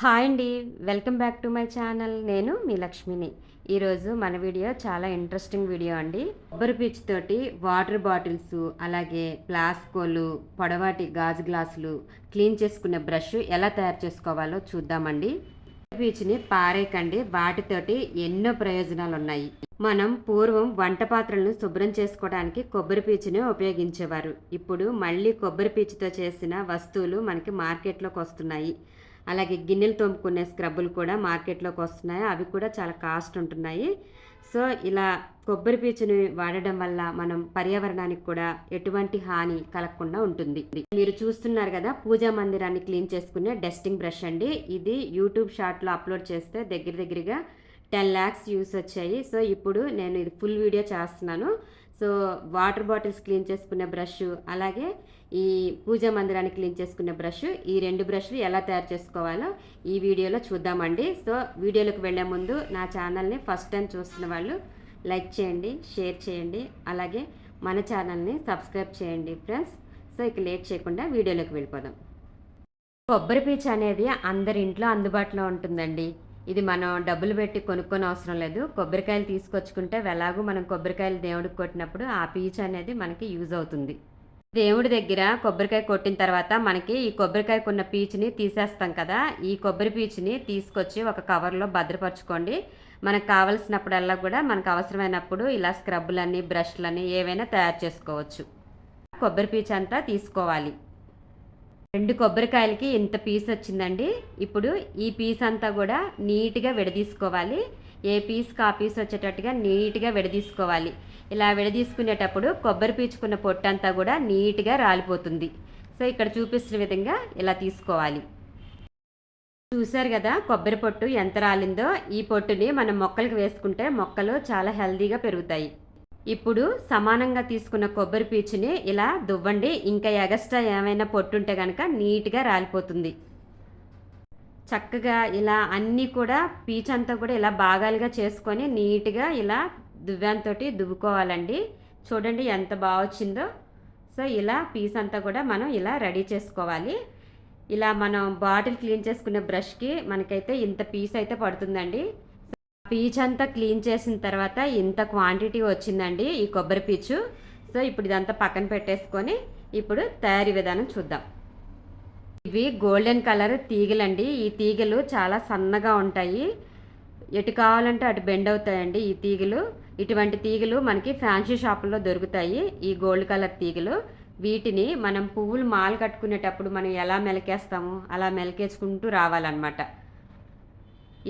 Hi అండి. Welcome back to my channel. నేను మీ లక్ష్మిని. ఈరోజు మన వీడియో చాలా ఇంట్రెస్టింగ్ వీడియో అండి. కొబ్బరి పీచు తోటి వాటర్ బాటిల్స్ అలాగే ప్లాస్కోలు పొడవాటి గాజు గ్లాసులు క్లీన్ చేసుకునే బ్రష్ ఎలా తయారు చేసుకోవాలో చూద్దామండి. పీచుని పారేకండి వాటితోటి ఎన్నో ప్రయోజనాలు ఉన్నాయి. మనం పూర్వం వంట పాత్రలను శుభ్రం చేసుకోవడానికి కొబ్బరి పీచుని ఉపయోగించేవారు. ఇప్పుడు మళ్ళీ కొబ్బరి పీచుతో చేసిన వస్తువులు మనకి మార్కెట్లోకి వస్తున్నాయి. అలాగే గిన్నెలు తోముకునే స్క్రబ్బులు కూడా మార్కెట్లోకి వస్తున్నాయి. అవి కూడా చాలా కాస్ట్ ఉంటున్నాయి. సో ఇలా కొబ్బరి పీచుని వాడడం వల్ల మనం పర్యావరణానికి కూడా ఎటువంటి హాని కలగకుండా ఉంటుంది. మీరు చూస్తున్నారు కదా పూజా మందిరాన్ని క్లీన్ చేసుకునే డస్టింగ్ బ్రష్ అండి. ఇది యూట్యూబ్ షార్ట్లో అప్లోడ్ చేస్తే దగ్గర దగ్గరగా టెన్ ల్యాక్స్ యూస్ వచ్చాయి. సో ఇప్పుడు నేను ఇది ఫుల్ వీడియో చేస్తున్నాను. సో వాటర్ బాటిల్స్ క్లీన్ చేసుకునే బ్రష్ అలాగే ఈ పూజా మందిరాన్ని క్లీన్ చేసుకునే బ్రష్ ఈ రెండు బ్రష్లు ఎలా తయారు చేసుకోవాలో ఈ వీడియోలో చూద్దామండి. సో వీడియోలోకి వెళ్ళే ముందు నా ఛానల్ని ఫస్ట్ టైం చూస్తున్న వాళ్ళు లైక్ చేయండి షేర్ చేయండి అలాగే మన ఛానల్ని సబ్స్క్రైబ్ చేయండి ఫ్రెండ్స్. సో ఇక లేట్ చేయకుండా వీడియోలోకి వెళ్ళిపోదాం. కొబ్బరి పీచు అనేది అందరి ఇంట్లో అందుబాటులో ఉంటుందండి. ఇది మనం డబ్బులు పెట్టి కొనుక్కొని అవసరం లేదు. కొబ్బరికాయలు తీసుకొచ్చుకుంటే ఎలాగూ మనం కొబ్బరికాయలు దేవుడికి కొట్టినప్పుడు ఆ పీచు అనేది మనకి యూజ్ అవుతుంది. దేవుడి దగ్గర కొబ్బరికాయ కొట్టిన తర్వాత మనకి ఈ కొబ్బరికాయకు ఉన్న పీచుని తీసేస్తాం కదా. ఈ కొబ్బరి పీచుని తీసుకొచ్చి ఒక కవర్లో భద్రపరచుకోండి. మనకు కావలసినప్పుడల్లా కూడా మనకు అవసరమైనప్పుడు ఇలా స్క్రబ్బులని బ్రష్లని ఏవైనా తయారు చేసుకోవచ్చు. కొబ్బరి పీచు అంతా తీసుకోవాలి. రెండు కొబ్బరికాయలకి ఇంత పీస్ వచ్చిందండి. ఇప్పుడు ఈ పీస్ అంతా కూడా నీట్గా విడదీసుకోవాలి. ఏ పీస్కి ఆ పీస్ వచ్చేటట్టుగా నీట్గా విడదీసుకోవాలి. ఇలా విడదీసుకునేటప్పుడు కొబ్బరి పీచుకున్న పొట్టు అంతా కూడా నీట్గా రాలిపోతుంది. సో ఇక్కడ చూపిస్తున్న విధంగా ఇలా తీసుకోవాలి. చూశారు కదా కొబ్బరి పొట్టు ఎంత రాలిందో? ఈ పొట్టుని మనం మొక్కలకు వేసుకుంటే మొక్కలు చాలా హెల్దీగా పెరుగుతాయి. ఇప్పుడు సమానంగా తీసుకున్న కొబ్బరి పీచుని ఇలా దువ్వండి. ఇంకా ఎగస్ట్రా ఏమైనా పొట్టుంటే కనుక నీట్గా రాలిపోతుంది. చక్కగా ఇలా అన్నీ కూడా పీచంతా అంతా కూడా ఇలా భాగాలుగా చేసుకొని నీట్గా ఇలా దువ్వంతో దువ్వుకోవాలండి. చూడండి ఎంత బాగా వచ్చిందో. సో ఇలా పీస్ అంతా కూడా మనం ఇలా రెడీ చేసుకోవాలి. ఇలా మనం బాటిల్ క్లీన్ చేసుకునే బ్రష్కి మనకైతే ఇంత పీస్ అయితే పడుతుందండి. పీచ్ అంతా క్లీన్ చేసిన తర్వాత ఇంత క్వాంటిటీ వచ్చిందండి ఈ కొబ్బరి పీచు. సో ఇప్పుడు ఇదంతా పక్కన పెట్టేసుకొని ఇప్పుడు తయారీ విధానం చూద్దాం. ఇవి గోల్డెన్ కలర్ తీగలండి. ఈ తీగలు చాలా సన్నగా ఉంటాయి. ఎటు కావాలంటే అటు బెండ్ అవుతాయండి ఈ తీగలు. ఇటువంటి తీగలు మనకి ఫ్యాన్సీ షాపుల్లో దొరుకుతాయి ఈ గోల్డ్ కలర్ తీగలు. వీటిని మనం పువ్వులు మాల కట్టుకునేటప్పుడు మనం ఎలా మెలకేస్తాము అలా మెలకేసుకుంటూ రావాలన్నమాట.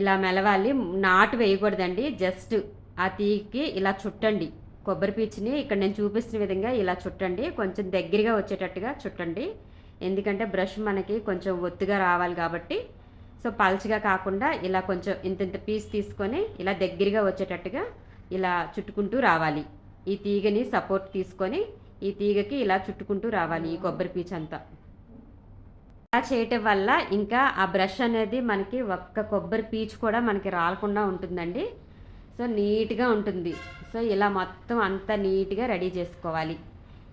ఇలా మెలవాలి నాటు వేయకూడదండి. జస్ట్ ఆ తీకి ఇలా చుట్టండి. కొబ్బరి పీచుని ఇక్కడ నేను చూపిస్తున్న విధంగా ఇలా చుట్టండి. కొంచెం దగ్గరగా వచ్చేటట్టుగా చుట్టండి. ఎందుకంటే బ్రష్ మనకి కొంచెం ఒత్తుగా రావాలి కాబట్టి. సో పల్చగా కాకుండా ఇలా కొంచెం ఇంత ఇంత పీస్ తీసుకొని ఇలా దగ్గరగా వచ్చేటట్టుగా ఇలా చుట్టుకుంటూ రావాలి. ఈ తీగని సపోర్ట్ తీసుకొని ఈ తీగకి ఇలా చుట్టుకుంటూ రావాలి ఈ కొబ్బరి పీచు అంతా ఇలా చేయటం వల్ల ఇంకా ఆ బ్రష్ అనేది మనకి ఒక్క కొబ్బరి పీచు కూడా మనకి రాలకుండా ఉంటుందండి. సో నీట్గా ఉంటుంది. సో ఇలా మొత్తం అంతా నీట్గా రెడీ చేసుకోవాలి.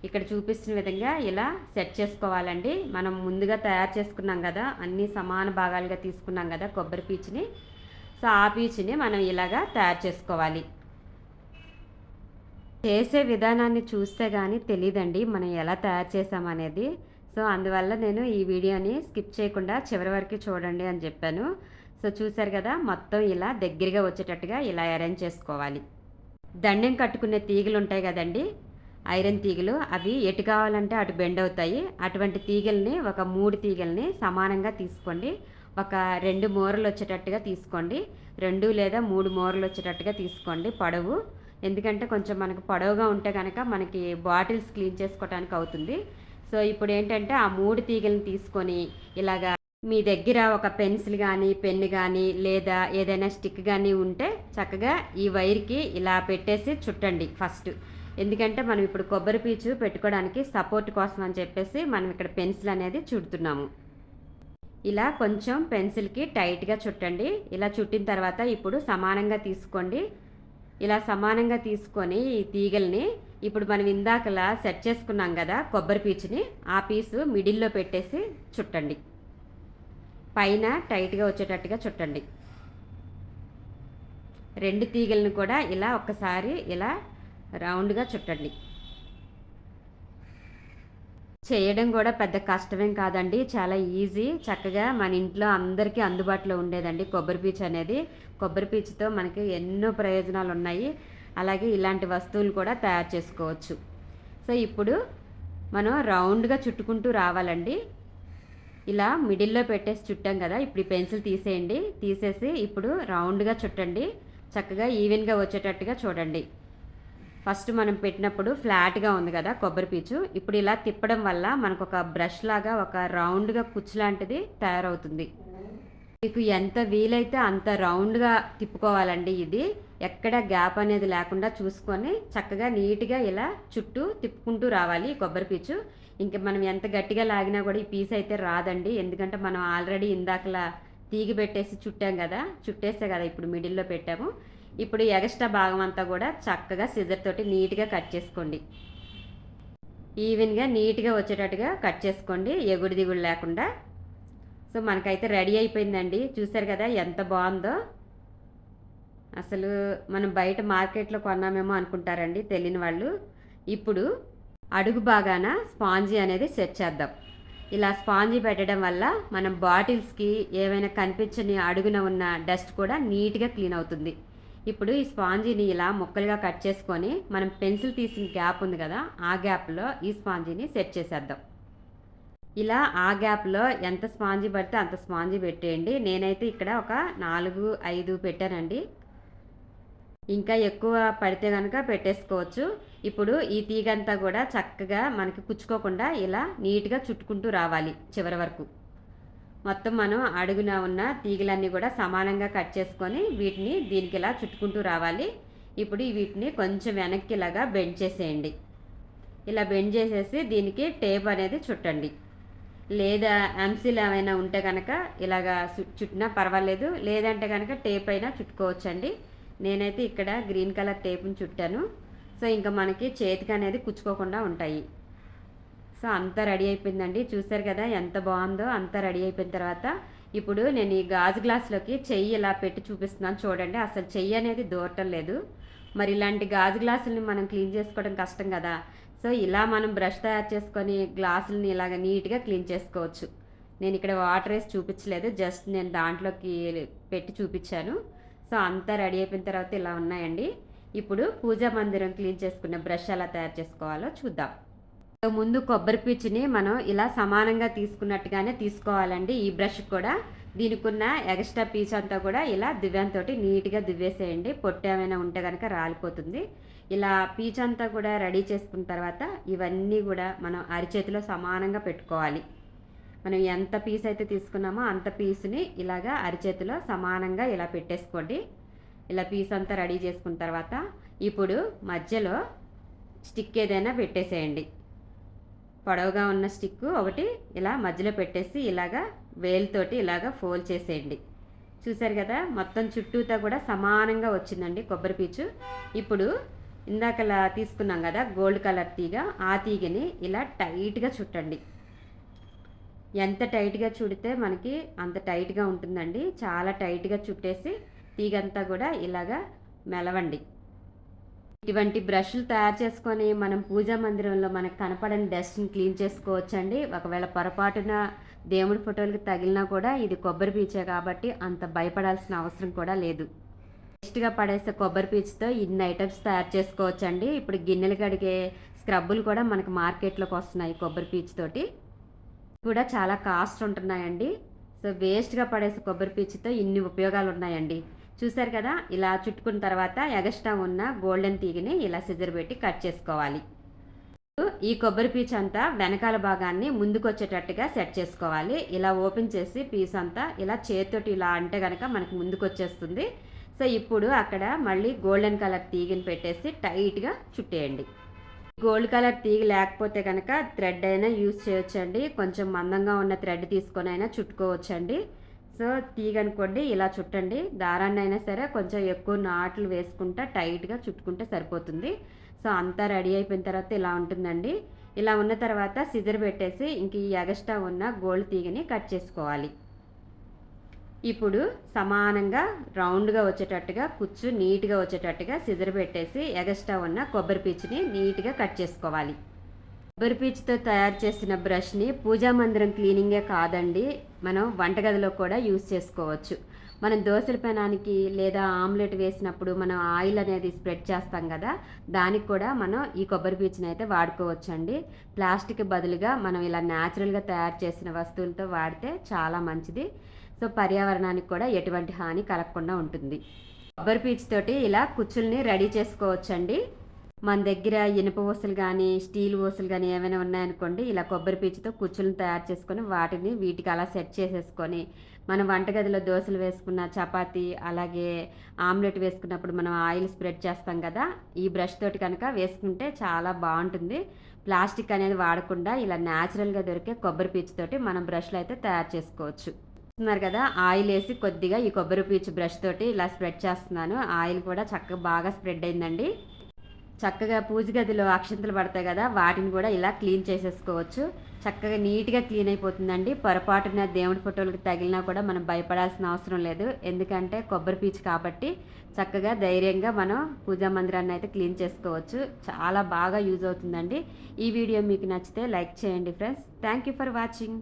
ఇక్కడ చూపిస్తున్న విధంగా ఇలా సెట్ చేసుకోవాలండి. మనం ముందుగా తయారు చేసుకున్నాం కదా అన్నీ సమాన భాగాలుగా తీసుకున్నాం కదా కొబ్బరి పీచుని. సో ఆ పీచుని మనం ఇలాగా తయారు చేసుకోవాలి. చేసే విధానాన్ని చూస్తే కానీ తెలియదండి మనం ఎలా తయారు చేసామనేది. సో అందువల్ల నేను ఈ వీడియోని స్కిప్ చేయకుండా చివరి వరకు చూడండి అని చెప్పాను. సో చూసారు కదా మొత్తం ఇలా దగ్గరగా వచ్చేటట్టుగా ఇలా అరేంజ్ చేసుకోవాలి. దండెం కట్టుకునే తీగలు ఉంటాయి కదండి ఐరన్ తీగలు అవి ఎటు కావాలంటే అటు బెండ్ అవుతాయి. అటువంటి తీగల్ని ఒక మూడు తీగల్ని సమానంగా తీసుకోండి. ఒక రెండు మూరలు వచ్చేటట్టుగా తీసుకోండి. రెండు లేదా మూడు మూరలు వచ్చేటట్టుగా తీసుకోండి పొడవు. ఎందుకంటే కొంచెం మనకు పొడవుగా ఉంటే కనుక మనకి బాటిల్స్ క్లీన్ చేసుకోవడానికి అవుతుంది. సో ఇప్పుడు ఏంటంటే ఆ మూడు తీగలను తీసుకొని ఇలాగా మీ దగ్గర ఒక పెన్సిల్ కానీ పెన్ను కానీ లేదా ఏదైనా స్టిక్ కానీ ఉంటే చక్కగా ఈ వైర్కి ఇలా పెట్టేసి చుట్టండి ఫస్ట్. ఎందుకంటే మనం ఇప్పుడు కొబ్బరి పీచు పెట్టుకోవడానికి సపోర్ట్ కోసం అని చెప్పేసి మనం ఇక్కడ పెన్సిల్ అనేది చుడుతున్నాము. ఇలా కొంచెం పెన్సిల్కి టైట్గా చుట్టండి. ఇలా చుట్టిన తర్వాత ఇప్పుడు సమానంగా తీసుకోండి. ఇలా సమానంగా తీసుకొని ఈ తీగల్ని ఇప్పుడు మనం ఇందాకలా సెట్ చేసుకున్నాం కదా కొబ్బరి పీచుని ఆ పీసు మిడిల్లో పెట్టేసి చుట్టండి. పైన టైట్గా వచ్చేటట్టుగా చుట్టండి. రెండు తీగలను కూడా ఇలా ఒక్కసారి ఇలా రౌండ్గా చుట్టండి. చేయడం కూడా పెద్ద కష్టమేం కాదండి. చాలా ఈజీ. చక్కగా మన ఇంట్లో అందరికీ అందుబాటులో ఉండేదండి కొబ్బరి పీచు అనేది. కొబ్బరి పీచుతో మనకి ఎన్నో ప్రయోజనాలు ఉన్నాయి అలాగే ఇలాంటి వస్తువులు కూడా తయారు చేసుకోవచ్చు. సో ఇప్పుడు మనం రౌండ్గా చుట్టుకుంటూ రావాలండి. ఇలా మిడిల్లో పెట్టేసి చుట్టాం కదా ఇప్పుడు ఈ పెన్సిల్ తీసేయండి. తీసేసి ఇప్పుడు రౌండ్గా చుట్టండి. చక్కగా ఈవెన్గా వచ్చేటట్టుగా చూడండి. ఫస్ట్ మనం పెట్టినప్పుడు ఫ్లాట్గా ఉంది కదా కొబ్బరి పీచు. ఇప్పుడు ఇలా తిప్పడం వల్ల మనకు ఒక బ్రష్ లాగా ఒక రౌండ్గా కుచ్చు లాంటిది తయారవుతుంది. మీకు ఎంత వీలైతే అంత రౌండ్గా తిప్పుకోవాలండి ఇది. ఎక్కడ గ్యాప్ అనేది లేకుండా చూసుకొని చక్కగా నీట్గా ఇలా చుట్టూ తిప్పుకుంటూ రావాలి ఈ కొబ్బరి పీచు. ఇంకా మనం ఎంత గట్టిగా లాగినా కూడా ఈ పీస్ అయితే రాదండి. ఎందుకంటే మనం ఆల్రెడీ ఇందాకలా తీగి పెట్టేసి చుట్టాం కదా చుట్టేస్తే కదా ఇప్పుడు మిడిల్లో పెట్టాము. ఇప్పుడు ఎగస్ట్రా భాగం అంతా కూడా చక్కగా సిజర్ తోటి నీట్గా కట్ చేసుకోండి. ఈవెన్గా నీట్గా వచ్చేటట్టుగా కట్ చేసుకోండి. ఎగుడు దిగుడు లేకుండా సో మనకైతే రెడీ అయిపోయిందండి. చూసారు కదా ఎంత బాగుందో. అసలు మనం బయట మార్కెట్లో కొన్నామేమో అనుకుంటారండి తెలియని వాళ్ళు. ఇప్పుడు అడుగు బాగాన స్పాంజీ అనేది సెట్ చేద్దాం. ఇలా స్పాంజీ పెట్టడం వల్ల మనం బాటిల్స్కి ఏమైనా కనిపించని అడుగున ఉన్న డస్ట్ కూడా నీట్గా క్లీన్ అవుతుంది. ఇప్పుడు ఈ స్పాంజీని ఇలా ముక్కలుగా కట్ చేసుకొని మనం పెన్సిల్ తీసిన గ్యాప్ ఉంది కదా ఆ గ్యాప్లో ఈ స్పాంజీని సెట్ చేసేద్దాం. ఇలా ఆ గ్యాప్లో ఎంత స్పాంజీ పడితే అంత స్పాంజీ పెట్టేయండి. నేనైతే ఇక్కడ ఒక నాలుగు ఐదు పెట్టానండి. ఇంకా ఎక్కువ పడితే కనుక పెట్టేసుకోవచ్చు. ఇప్పుడు ఈ తీగంతా కూడా చక్కగా మనకి కుచ్చుకోకుండా ఇలా నీట్గా చుట్టుకుంటూ రావాలి చివరి వరకు. మొత్తం మనం అడుగున ఉన్న తీగలన్నీ కూడా సమానంగా కట్ చేసుకొని వీటిని దీనికి ఇలా చుట్టుకుంటూ రావాలి. ఇప్పుడు వీటిని కొంచెం వెనక్కిలాగా బెండ్ చేసేయండి. ఇలా బెండ్ చేసేసి దీనికి టేప్ అనేది చుట్టండి. లేదా ఎంసీలు ఏమైనా ఉంటే కనుక ఇలాగా చుట్టినా పర్వాలేదు. లేదంటే కనుక టేప్ అయినా చుట్టుకోవచ్చండి. నేనైతే ఇక్కడ గ్రీన్ కలర్ టేప్ని చుట్టాను. సో ఇంకా మనకి చేతికి అనేది కుచ్చుకోకుండా ఉంటాయి. సో అంతా రెడీ అయిపోయిందండి. చూసారు కదా ఎంత బాగుందో అంతా రెడీ అయిపోయిన తర్వాత ఇప్పుడు నేను ఈ గాజు గ్లాసులోకి చెయ్యి ఇలా పెట్టి చూపిస్తున్నాను చూడండి. అసలు చెయ్యి అనేది దూరటం లేదు. మరి ఇలాంటి గాజు గ్లాసుల్ని మనం క్లీన్ చేసుకోవడం కష్టం కదా. సో ఇలా మనం బ్రష్ తయారు చేసుకొని గ్లాసులని ఇలాగ నీట్గా క్లీన్ చేసుకోవచ్చు. నేను ఇక్కడ వాటర్ వేసి చూపించలేదు జస్ట్ నేను దాంట్లోకి పెట్టి చూపించాను. సో అంతా రెడీ అయిపోయిన తర్వాత ఇలా ఉన్నాయండి. ఇప్పుడు పూజా మందిరం క్లీన్ చేసుకునే బ్రష్ ఎలా తయారు చేసుకోవాలో చూద్దాం. ముందు కొబ్బరి పీచుని మనం ఇలా సమానంగా తీసుకున్నట్టుగానే తీసుకోవాలండి. ఈ బ్రష్ కూడా దీనికి ఉన్న ఎక్స్ట్రా పీచ్ అంతా కూడా ఇలా దివ్యంతో నీట్గా దువ్వేసేయండి. పొట్టు ఏమైనా ఉంటే కనుక రాలిపోతుంది. ఇలా పీచ్ అంతా కూడా రెడీ చేసుకున్న తర్వాత ఇవన్నీ కూడా మనం అరిచేతిలో సమానంగా పెట్టుకోవాలి. మనం ఎంత పీస్ అయితే తీసుకున్నామో అంత పీస్ని ఇలాగా అరిచేతిలో సమానంగా ఇలా పెట్టేసుకోండి. ఇలా పీస్ అంతా రెడీ చేసుకున్న తర్వాత ఇప్పుడు మధ్యలో స్టిక్ ఏదైనా పెట్టేసేయండి. పొడవుగా ఉన్న స్టిక్ ఒకటి ఇలా మధ్యలో పెట్టేసి ఇలాగా వేలుతోటి ఇలాగా ఫోల్డ్ చేసేయండి. చూసారు కదా? మొత్తం చుట్టూతో కూడా సమానంగా వచ్చిందండి కొబ్బరి పీచు. ఇప్పుడు ఇందాకలా తీసుకున్నాం కదా గోల్డ్ కలర్ తీగ ఆ తీగని ఇలా టైట్గా చుట్టండి. ఎంత టైట్గా చుడితే మనకి అంత టైట్గా ఉంటుందండి. చాలా టైట్గా చుట్టేసి తీగంతా కూడా ఇలాగా మెలవండి. ఇటువంటి బ్రష్లు తయారు చేసుకొని మనం పూజా మందిరంలో మనకు కనపడని డస్ట్ని క్లీన్ చేసుకోవచ్చండి. ఒకవేళ పొరపాటున దేవుడి ఫోటోలకి తగిలినా కూడా ఇది కొబ్బరి పీచే కాబట్టి అంత భయపడాల్సిన అవసరం కూడా లేదు. వేస్ట్గా పడేసే కొబ్బరి పీచుతో ఇన్ని ఐటమ్స్ తయారు చేసుకోవచ్చండి. ఇప్పుడు గిన్నెలు కడిగే స్క్రబ్బులు కూడా మనకు మార్కెట్లోకి వస్తున్నాయి కొబ్బరి పీచుతోటి. కూడా చాలా కాస్ట్ ఉంటున్నాయండి. సో వేస్ట్గా పడేసే కొబ్బరి పీచుతో ఇన్ని ఉపయోగాలు ఉన్నాయండి చూసారు కదా ఇలా చుట్టుకున్న తర్వాత ఎగస్ట్రా ఉన్న గోల్డెన్ తీగని ఇలా సిజర్ పెట్టి కట్ చేసుకోవాలి. ఈ కొబ్బరి పీచ్ అంతా వెనకాల భాగాన్ని ముందుకు వచ్చేటట్టుగా సెట్ చేసుకోవాలి. ఇలా ఓపెన్ చేసి పీస్ అంతా ఇలా చేతితోటి ఇలా అంటే కనుక మనకు ముందుకు వచ్చేస్తుంది సో ఇప్పుడు అక్కడ మళ్ళీ గోల్డెన్ కలర్ తీగిని పెట్టేసి టైట్గా చుట్టేయండి. గోల్డ్ కలర్ తీగ లేకపోతే కనుక థ్రెడ్ అయినా యూజ్ చేయొచ్చండి. కొంచెం మందంగా ఉన్న థ్రెడ్ తీసుకొని అయినా చుట్టుకోవచ్చండి. సో తీగ అనుకోండి ఇలా చుట్టండి. దారాన్ని అయినా సరే కొంచెం ఎక్కువ నాట్లు వేసుకుంటా టైట్గా చుట్టుకుంటే సరిపోతుంది. సో అంతా రెడీ అయిపోయిన తర్వాత ఇలా ఉంటుందండి. ఇలా ఉన్న తర్వాత సిజర్ పెట్టేసి ఇంక ఈ ఎగస్ట్రా ఉన్న గోల్డ్ తీగని కట్ చేసుకోవాలి. ఇప్పుడు సమానంగా రౌండ్గా వచ్చేటట్టుగా కుచ్చు నీట్గా వచ్చేటట్టుగా సిజర్ పెట్టేసి ఎగస్ట్రా ఉన్న కొబ్బరి పీచుని నీట్గా కట్ చేసుకోవాలి. కొబ్బరి పీచుతో తయారు చేసిన బ్రష్ని పూజా మందిరం క్లీనింగే కాదండి మనం వంటగదిలో కూడా యూస్ చేసుకోవచ్చు. మనం దోశల పెనానికి లేదా ఆమ్లెట్ వేసినప్పుడు మనం ఆయిల్ అనేది స్ప్రెడ్ చేస్తాం కదా దానికి కూడా మనం ఈ కొబ్బరి పీచుని అయితే వాడుకోవచ్చండి. ప్లాస్టిక్ బదులుగా మనం ఇలా న్యాచురల్గా తయారు చేసిన వస్తువులతో వాడితే చాలా మంచిది. సో పర్యావరణానికి కూడా ఎటువంటి హాని కలగకుండా ఉంటుంది. కొబ్బరి పీచుతోటి ఇలా కుచ్చుల్ని రెడీ చేసుకోవచ్చండి. మన దగ్గర ఇనుప ఊసలు కానీ స్టీల్ ఊసలు కానీ ఏమైనా ఉన్నాయనుకోండి ఇలా కొబ్బరి పీచుతో కుచ్చులను తయారు చేసుకొని వాటిని వీటికి అలా సెట్ చేసేసుకొని మనం వంటగదిలో దోశలు వేసుకున్న చపాతి అలాగే ఆమ్లెట్ వేసుకున్నప్పుడు మనం ఆయిల్ స్ప్రెడ్ చేస్తాం కదా ఈ బ్రష్ తోటి కనుక వేసుకుంటే చాలా బాగుంటుంది. ప్లాస్టిక్ అనేది వాడకుండా ఇలా న్యాచురల్గా దొరికే కొబ్బరి పీచుతోటి మనం బ్రష్లు అయితే తయారు చేసుకోవచ్చు. చూస్తున్నారు కదా ఆయిల్ వేసి కొద్దిగా ఈ కొబ్బరి పీచు బ్రష్ తోటి ఇలా స్ప్రెడ్ చేస్తున్నాను. ఆయిల్ కూడా చక్కగా బాగా స్ప్రెడ్ అయిందండి. చక్కగా పూజ గదిలో అక్షంతలు పడతాయి కదా వాటిని కూడా ఇలా క్లీన్ చేసేసుకోవచ్చు. చక్కగా నీట్గా క్లీన్ అయిపోతుందండి. పొరపాటున దేవుడి ఫోటోలకు తగిలినా కూడా మనం భయపడాల్సిన అవసరం లేదు. ఎందుకంటే కొబ్బరి పీచు కాబట్టి చక్కగా ధైర్యంగా మనం పూజా మందిరాన్ని అయితే క్లీన్ చేసుకోవచ్చు. చాలా బాగా యూజ్ అవుతుందండి. ఈ వీడియో మీకు నచ్చితే లైక్ చేయండి friends. Thank you for watching.